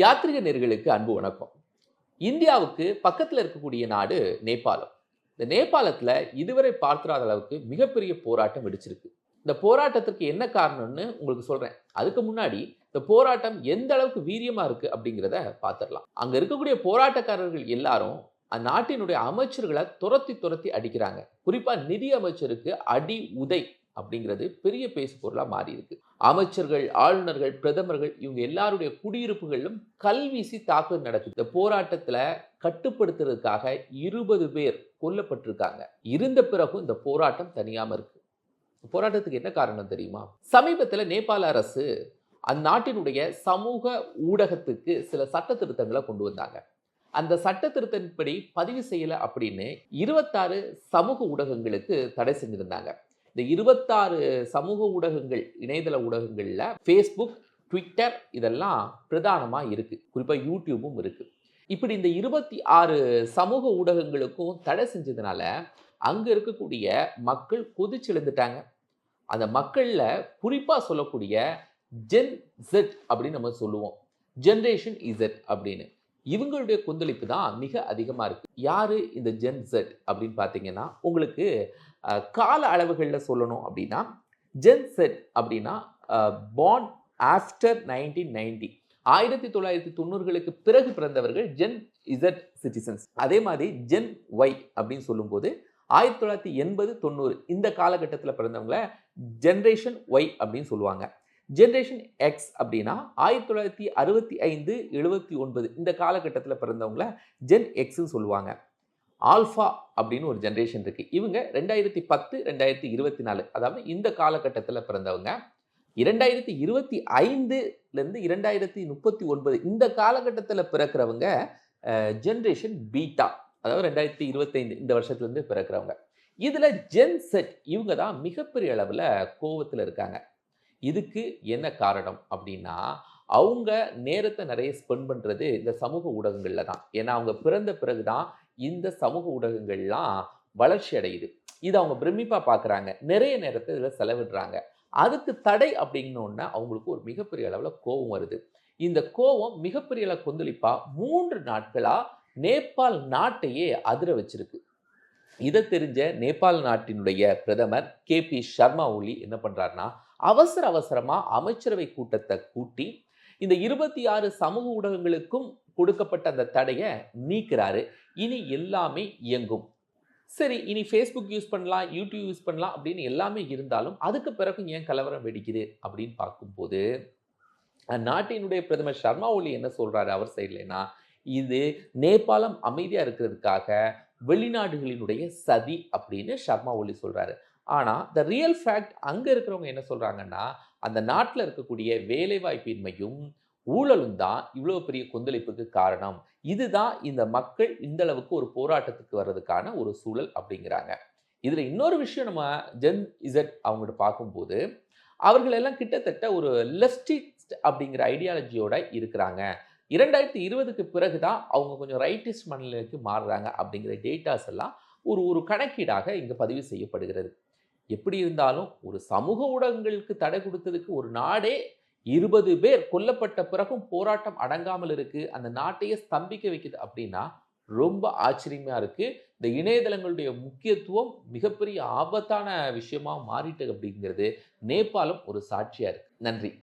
யாத்திரிக நேர்களுக்கு அன்பு வணக்கம். இந்தியாவுக்கு பக்கத்தில் இருக்கக்கூடிய நாடு நேபாளம். இந்த நேபாளத்தில் இதுவரை பார்த்துடாத அளவுக்கு மிகப்பெரிய போராட்டம் வெடிச்சிருக்கு. இந்த போராட்டத்திற்கு என்ன காரணம்னு உங்களுக்கு சொல்கிறேன் அதுக்கு முன்னாடி இந்த போராட்டம் எந்த அளவுக்கு வீரியமாக இருக்குது அப்படிங்கிறத பார்த்துடலாம் அங்கே இருக்கக்கூடிய போராட்டக்காரர்கள் எல்லாரும் அந்நாட்டினுடைய அமைச்சர்களை துரத்தி துரத்தி அடிக்கிறாங்க. குறிப்பாக நிதி அமைச்சருக்கு அடி உதை அப்படிங்கிறது பெரிய பேசு பொருளாக மாறி இருக்கு அமைச்சர்கள் ஆளுநர்கள் பிரதமர்கள் இவங்க எல்லாருடைய குடியிருப்புகளிலும் கல்வீசி தாக்குதல் நடக்குது. இந்த போராட்டத்தில் கட்டுப்படுத்துறதுக்காக இருபது பேர் கொல்லப்பட்டிருக்காங்க. இருந்த பிறகும் இந்த போராட்டம் தனியாமல் இருக்கு. போராட்டத்துக்கு என்ன காரணம் தெரியுமா? சமீபத்தில் நேபாள அரசு அந்நாட்டினுடைய சமூக ஊடகத்துக்கு சில சட்ட திருத்தங்களை கொண்டு வந்தாங்க. அந்த சட்ட திருத்தத்தின்படி பதிவு செய்யலை அப்படின்னு இருபத்தாறு சமூக ஊடகங்களுக்கு தடை செஞ்சிருந்தாங்க. இந்த இருபத்தாறு சமூக ஊடகங்கள் இணையதள ஊடகங்களில் ஃபேஸ்புக் ட்விட்டர் இதெல்லாம் பிரதானமாக இருக்குது குறிப்பாக யூடியூபும் இருக்குது இப்படி இந்த இருபத்தி ஆறு சமூக ஊடகங்களுக்கும் தடை செஞ்சதுனால அங்கே இருக்கக்கூடிய மக்கள் கொதிச்செழுந்துட்டாங்க. அந்த மக்களில் குறிப்பாக சொல்லக்கூடிய ஜென் ஜெட் அப்படின்னு நம்ம சொல்லுவோம். ஜென்ரேஷன் இசட் அப்படின்னு. இவங்களுடைய கொந்தளிப்பு தான் மிக அதிகமாக இருக்குது யார் இந்த ஜென் ஜெட் அப்படின்னு பார்த்தீங்கன்னா உங்களுக்கு கால அளவுகளில் சொல்லணும் அப்படின்னா ஜென் செட் அப்படின்னா பார்ன் ஆஃப்டர் நைன்டீன் நைன்டி ஆயிரத்தி தொள்ளாயிரத்தி தொண்ணூறுகளுக்கு பிறகு பிறந்தவர்கள் ஜென் இசட் சிட்டிசன்ஸ் அதே மாதிரி ஜென் ஒய் அப்படின்னு சொல்லும்போது ஆயிரத்தி தொள்ளாயிரத்தி எண்பது தொண்ணூறு இந்த காலகட்டத்தில் பிறந்தவங்கள ஜென்ரேஷன் ஒய் அப்படின்னு சொல்லுவாங்க. ஜென்ரேஷன் எக்ஸ் அப்படின்னா ஆயிரத்தி தொள்ளாயிரத்தி அறுபத்தி ஐந்து எழுபத்தி ஒன்பது இந்த காலகட்டத்தில் பிறந்தவங்கள ஜென் எக்ஸ்ன்னு சொல்லுவாங்க. ஆல்ஃபா அப்படின்னு ஒரு ஜென்ரேஷன் இருக்குது இவங்க ரெண்டாயிரத்தி பத்து ரெண்டாயிரத்தி இருபத்தி நாலு அதாவது இந்த காலகட்டத்தில் பிறந்தவங்க. இரண்டாயிரத்தி இருபத்தி ஐந்துலேருந்து இரண்டாயிரத்தி முப்பத்தி ஒன்பது இந்த காலகட்டத்தில் பிறக்கிறவங்க ஜென்ரேஷன் பீட்டா அதாவது ரெண்டாயிரத்தி இருபத்தைந்து இந்த வருஷத்துலேருந்து பிறக்கிறவங்க. இதில் ஜென் செட் இவங்க தான் மிகப்பெரிய அளவில் கோவத்தில் இருக்காங்க. இதுக்கு என்ன காரணம் அப்படின்னா அவங்க நேரத்தை நிறைய ஸ்பெண்ட் பண்ணுறது இந்த சமூக ஊடகங்களில் தான். ஏன்னா அவங்க பிறந்த பிறகு தான் இந்த சமூக ஊடகங்கள்லாம் வளர்ச்சி அடையுது. இது அவங்க பிரமிப்பாக பார்க்குறாங்க. நிறைய நேரத்தை இதில் செலவிடுறாங்க. அதுக்கு தடை அப்படின்னோன்னா அவங்களுக்கு ஒரு மிகப்பெரிய அளவில் கோபம் வருது. இந்த கோபம் மிகப்பெரிய அளவு கொந்தளிப்பாக மூன்று நாட்களாக நேபாள் நாட்டையே அதிர வச்சிருக்கு. இதை தெரிஞ்ச நேபாள் நாட்டினுடைய பிரதமர் கே பி சர்மா ஒலி என்ன பண்ணுறாருன்னா அவசர அவசரமாக அமைச்சரவை கூட்டத்தை கூட்டி இந்த இருபத்தி ஆறு சமூக ஊடகங்களுக்கும் கொடுக்கப்பட்ட அந்த தடையை நீக்கிறாரு. இனி எல்லாமே இயங்கும். சரி இனி ஃபேஸ்புக் யூஸ் பண்ணலாம் யூடியூப் யூஸ் பண்ணலாம் அப்படின்னு எல்லாமே இருந்தாலும் அதுக்கு பிறகு ஏன் கலவரம் வெடிக்குது அப்படின்னு பார்க்கும்போது நாட்டினுடைய பிரதமர் சர்மா ஒலி என்ன சொல்கிறாரு அவர் சைட்லனா இது நேபாளம் அமைதியாக இருக்கிறதுக்காக வெளிநாடுகளினுடைய சதி அப்படின்னு சர்மா ஒலி சொல்கிறாரு ஆனால் த ரியல் ஃபேக்ட் அங்கே இருக்கிறவங்க என்ன சொல்கிறாங்கன்னா அந்த நாட்டில் இருக்கக்கூடிய வேலைவாய்ப்பின்மையும் ஊழலும் தான் இவ்வளோ பெரிய கொந்தளிப்புக்கு காரணம். இதுதான் இந்த மக்கள் இந்த அளவுக்கு ஒரு போராட்டத்துக்கு வர்றதுக்கான ஒரு சூழல் அப்படிங்கிறாங்க. இதில் இன்னொரு விஷயம் நம்ம ஜென் இசட் அவங்கள்ட்ட பார்க்கும்போது அவர்கள் எல்லாம் கிட்டத்தட்ட ஒரு லெஃப்டிஸ்ட் அப்படிங்கிற ஐடியாலஜியோட இருக்கிறாங்க. இரண்டாயிரத்தி இருபதுக்கு பிறகு தான் அவங்க கொஞ்சம் ரைட்டிஸ்ட் மனநிலைக்கு மாறுறாங்க அப்படிங்கிற டேட்டாஸ் எல்லாம் ஒரு ஒரு கணக்கீடாக இங்கே பதிவு செய்யப்படுகிறது. எப்படி இருந்தாலும் ஒரு சமூக ஊடகங்களுக்கு தடை கொடுத்ததுக்கு ஒரு நாடே இருபது பேர் கொல்லப்பட்ட பிறகும் போராட்டம் அடங்காமல் இருக்கு. அந்த நாட்டையே ஸ்தம்பிக்க வைக்குது அப்படின்னா ரொம்ப ஆச்சரியமா இருக்கு. இந்த இணையதளங்களுடைய முக்கியத்துவம் மிகப்பெரிய ஆபத்தான விஷயமா மாறிட்டு அப்படிங்கிறது நேபாளம் ஒரு சாட்சியா இருக்கு. நன்றி.